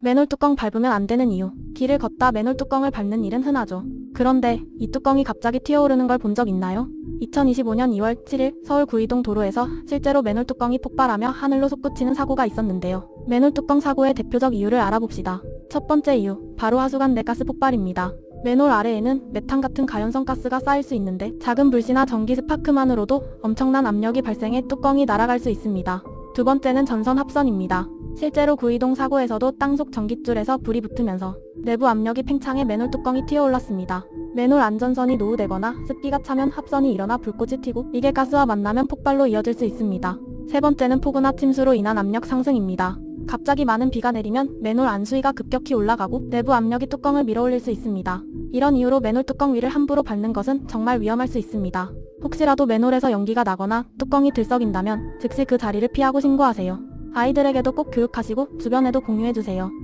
맨홀 뚜껑 밟으면 안 되는 이유. 길을 걷다 맨홀 뚜껑을 밟는 일은 흔하죠. 그런데 이 뚜껑이 갑자기 튀어오르는 걸 본 적 있나요? 2025년 2월 7일 서울 구이동 도로에서 실제로 맨홀 뚜껑이 폭발하며 하늘로 솟구치는 사고가 있었는데요. 맨홀 뚜껑 사고의 대표적 이유를 알아봅시다. 첫 번째 이유, 바로 하수관 내가스 폭발입니다. 맨홀 아래에는 메탄 같은 가연성 가스가 쌓일 수 있는데 작은 불씨나 전기 스파크만으로도 엄청난 압력이 발생해 뚜껑이 날아갈 수 있습니다. 두 번째는 전선 합선입니다. 실제로 구이동 사고에서도 땅속 전깃줄에서 불이 붙으면서 내부 압력이 팽창해 맨홀 뚜껑이 튀어올랐습니다. 맨홀 안전선이 노후되거나 습기가 차면 합선이 일어나 불꽃이 튀고 이게 가스와 만나면 폭발로 이어질 수 있습니다. 세 번째는 폭우나 침수로 인한 압력 상승입니다. 갑자기 많은 비가 내리면 맨홀 안수위가 급격히 올라가고 내부 압력이 뚜껑을 밀어올릴 수 있습니다. 이런 이유로 맨홀 뚜껑 위를 함부로 밟는 것은 정말 위험할 수 있습니다. 혹시라도 맨홀에서 연기가 나거나 뚜껑이 들썩인다면 즉시 그 자리를 피하고 신고하세요. 아이들에게도 꼭 교육하시고 주변에도 공유해주세요.